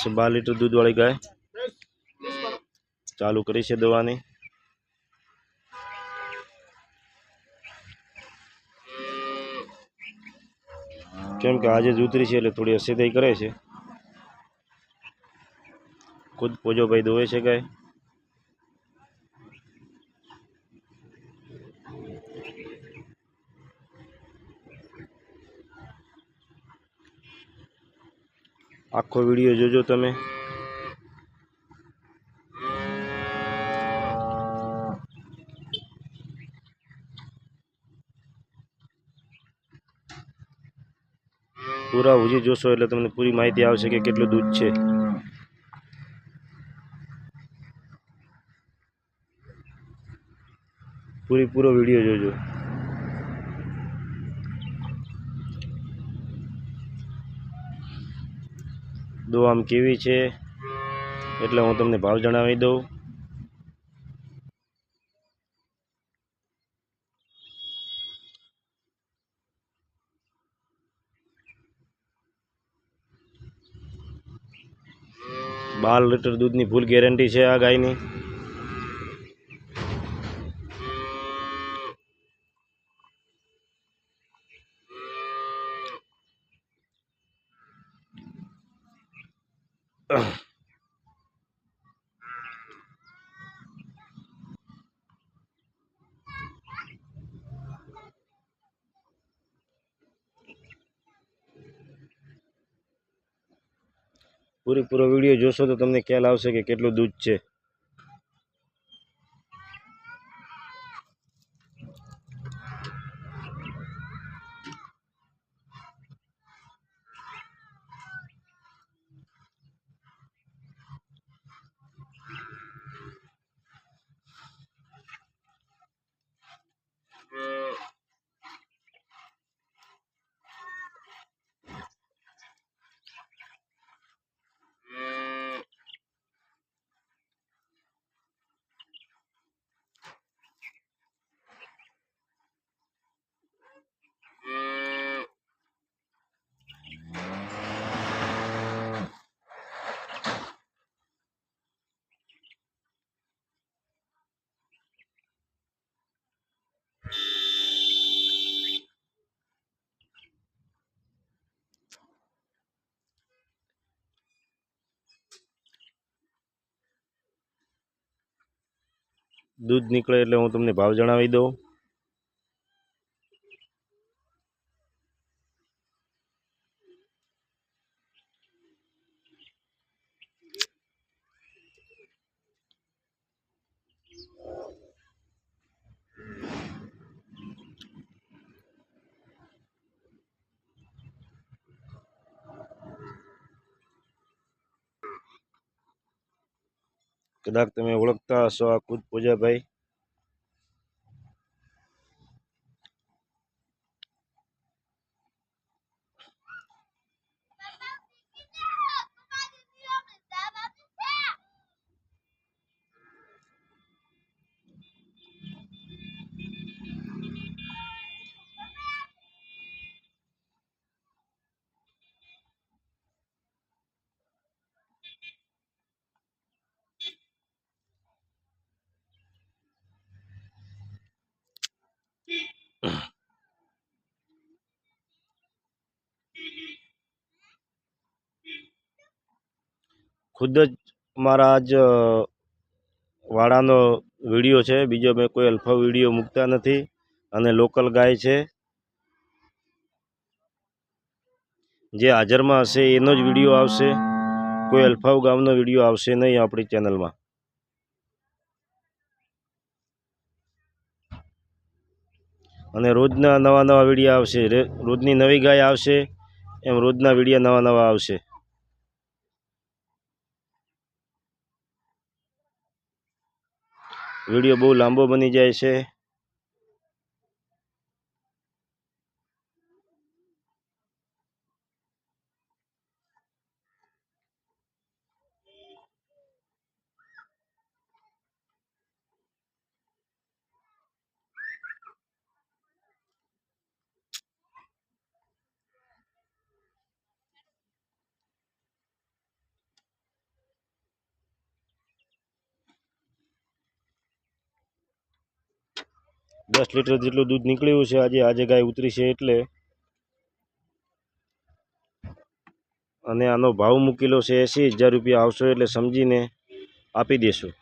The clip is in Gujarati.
છે બાર લીટર દૂધવાળી ગાય. ચાલુ કરી છે દવાની. કેમ કે આજે જ ઉતરી છે એટલે થોડી અસીદાઈ કરે છે. ખુદ પોજો ભાઈ દોવે છે ગાય. આખો વીડિયો જોજો તમે. પૂરા ઉજી જોશો એટલે તમને પૂરી માહિતી આવશે કે કેટલું દૂધ છે. પૂરી, પૂરો વીડિયો જોજો. દો આમ કેવી છે એટલે હું તમને ભાવ જણાવી દઉં. બાર લીટર દૂધની ફૂલ ગેરંટી છે આ ગાયની. પૂરેપૂરો વીડિયો જોશો તો તમને ખ્યાલ આવશે કે કેટલું દૂધ છે. દૂધ નીકળે એટલે હું તમને ભાવ જણાવી દઉં. કદાચ તમે ઓળખતા હશો આ ખુદ પૂજાભાઈ. ખુદ જ મારા આજ વાડાનો વીડિયો છે. બીજો મેં કોઈ અલ્ફા વીડિયો મૂકતા નથી અને લોકલ ગાય છે. જે હાજરમાં હશે એનો જ વીડિયો આવશે. કોઈ અલ્ફાવ ગામનો વીડિયો આવશે નહીં આપણી ચેનલમાં. અને રોજના નવા નવા વીડિયો આવશે. રોજની નવી ગાય આવશે. એમ રોજના વીડિયો નવા નવા આવશે. વીડિયો બહુ લાંબો બની જાય છે. દસ લીટર જેટલું દૂધ નીકળ્યું છે, આજે આજે ગાય ઉતરી છે એટલે. અને આનો ભાવ મૂકેલો છે એંસી હજાર રૂપિયા આવશે એટલે સમજીને આપી દેશું.